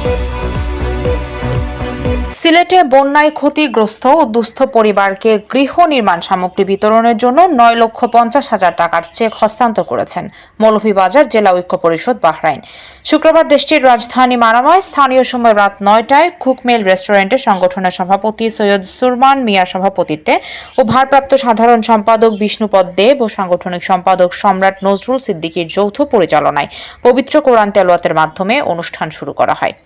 Thank you. সিলেটে বন্যায় ক্ষতিগ্রস্ত ও দুস্থ পরিবারকে গৃহ নির্মাণ সামগ্রী বিতরণের জন্য নয় লক্ষ পঞ্চাশ হাজার টাকার চেক হস্তান্তর করেছেন মৌলভীবাজার জেলা ঐক্য পরিষদ বাহরাইন। শুক্রবার দেশটির রাজধানী মানামায় স্থানীয় সময় রাত নয়টায় কুকমেল রেস্টুরেন্টে সংগঠনের সভাপতি সৈয়দ সুরমান মিয়ার সভাপতিত্বে ও ভারপ্রাপ্ত সাধারণ সম্পাদক বিষ্ণুপদ দেব ও সাংগঠনিক সম্পাদক সম্রাট নজরুল সিদ্দিকীর যৌথ পরিচালনায় পবিত্র কোরআন তেলোয়াতের মাধ্যমে অনুষ্ঠান শুরু করা হয়।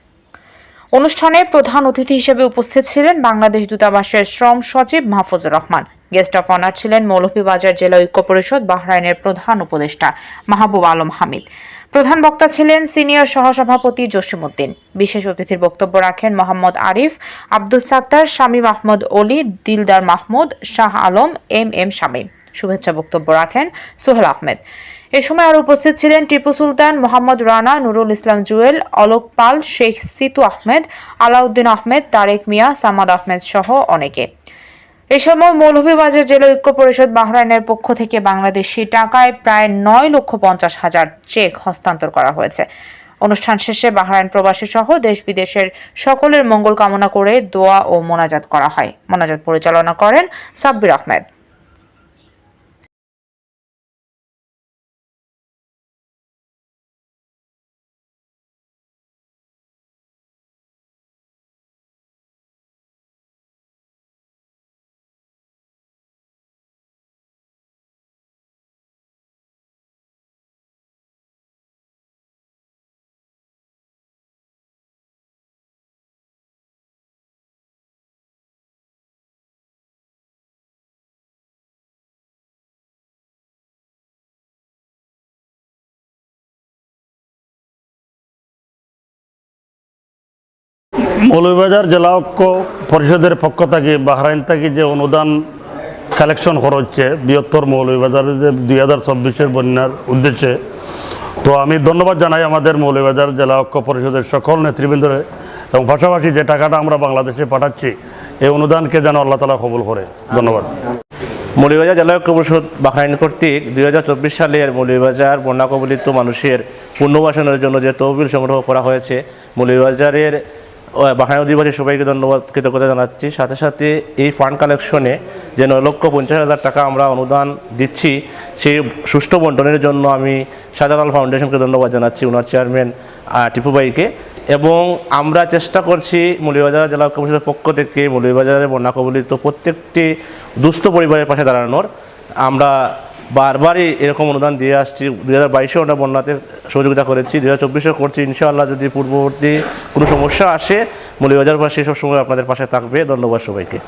অনুষ্ঠানে প্রধান অতিথি হিসেবে উপস্থিত ছিলেন বাংলাদেশ দূতাবাসের শ্রম সচিব Mahfuzur Rahman. Guest of honour ছিলেন মৌলভীবাজার জেলা ঐক্য পরিষদ বাহরাইনের প্রধান উপদেষ্টা মাহবুব আলম হামিদ। প্রধান বক্তা ছিলেন সিনিয়র সহসভাপতি জসিমউদ্দিন। বিশেষ অতিথির বক্তব্য রাখেন মোহাম্মদ আরিফ, আব্দুস সাত্তার, শামীম আহমদ অলি, দিলদার মাহমুদ, শাহ আলম, এম এম শামীম। শুভেচ্ছা বক্তব্য রাখেন সোহেল আহমেদ। এ সময় আরও উপস্থিত ছিলেন টিপু সুলতান, মোহাম্মদ রানা, নুরুল ইসলাম জুয়েল, অলোক পাল, শেখ সিতু আহমেদ, আলাউদ্দিন আহমেদ, তারেক মিয়া, সামাদ আহমেদ সহ অনেকে। এ সময় মৌলভীবাজার জেলা ঐক্য পরিষদ বাহরাইনের পক্ষ থেকে বাংলাদেশি টাকায় প্রায় নয় লক্ষ পঞ্চাশ হাজার চেক হস্তান্তর করা হয়েছে। অনুষ্ঠান শেষে বাহরাইন প্রবাসী সহ দেশ বিদেশের সকলের মঙ্গল কামনা করে দোয়া ও মোনাজাত করা হয়। মোনাজাত পরিচালনা করেন সাব্বির আহমেদ। মৌলভীবাজার জেলা ঐক্য পরিষদের পক্ষ থেকে বাহরাইন থেকে যে অনুদান কালেকশন হচ্ছে বৃহত্তর মৌলভীবাজারের যে দুই হাজার চব্বিশের বন্যার উদ্দেশ্যে, তো আমি ধন্যবাদ জানাই আমাদের মৌলভীবাজার জেলা ঐক্য পরিষদের সকল নেতৃবৃন্দরে এবং পাশাপাশি যে টাকাটা আমরা বাংলাদেশে পাঠাচ্ছি, এই অনুদানকে যেন আল্লাহ তালা কবুল করে। ধন্যবাদ। মৌলভীবাজার জেলা ঐক্য পরিষদ বাহরাইন কর্তৃক দুই হাজার চব্বিশ সালের মৌলভীবাজার বন্যা কবলিত মানুষের পুনর্বাসনের জন্য যে তহবিল সংগ্রহ করা হয়েছে, মৌলভীবাজারের ও বাহরাইন অধিবাসী সবাইকে ধন্যবাদ কৃতজ্ঞতা জানাচ্ছি। সাথে সাথে এই ফান্ড কালেকশনে যে নয় লক্ষ পঞ্চাশ হাজার টাকা আমরা অনুদান দিচ্ছি সেই সুষ্ঠু বন্টনের জন্য আমি শাহজালাল ফাউন্ডেশনকে ধন্যবাদ জানাচ্ছি ওনার চেয়ারম্যান আহ, টিপু ভাইকে। এবং আমরা চেষ্টা করছি মৌলভীবাজার জেলা পরিষদের পক্ষ থেকে মৌলভীবাজারের বন্যা কবলিত প্রত্যেকটি দুস্থ পরিবারের পাশে দাঁড়ানোর। আমরা বারবারই এরকম অনুদান দিয়ে আসছি। দু হাজার বাইশেও আমরা বন্যাতে সহযোগিতা করেছি। দু হাজার চব্বিশেও করছি, ইনশাআল্লাহ যদি পূর্ববর্তী কোনো সমস্যা আসে মৌলভীবাজারবাসী সবসময় আপনাদের পাশে থাকবে। ধন্যবাদ সবাইকে।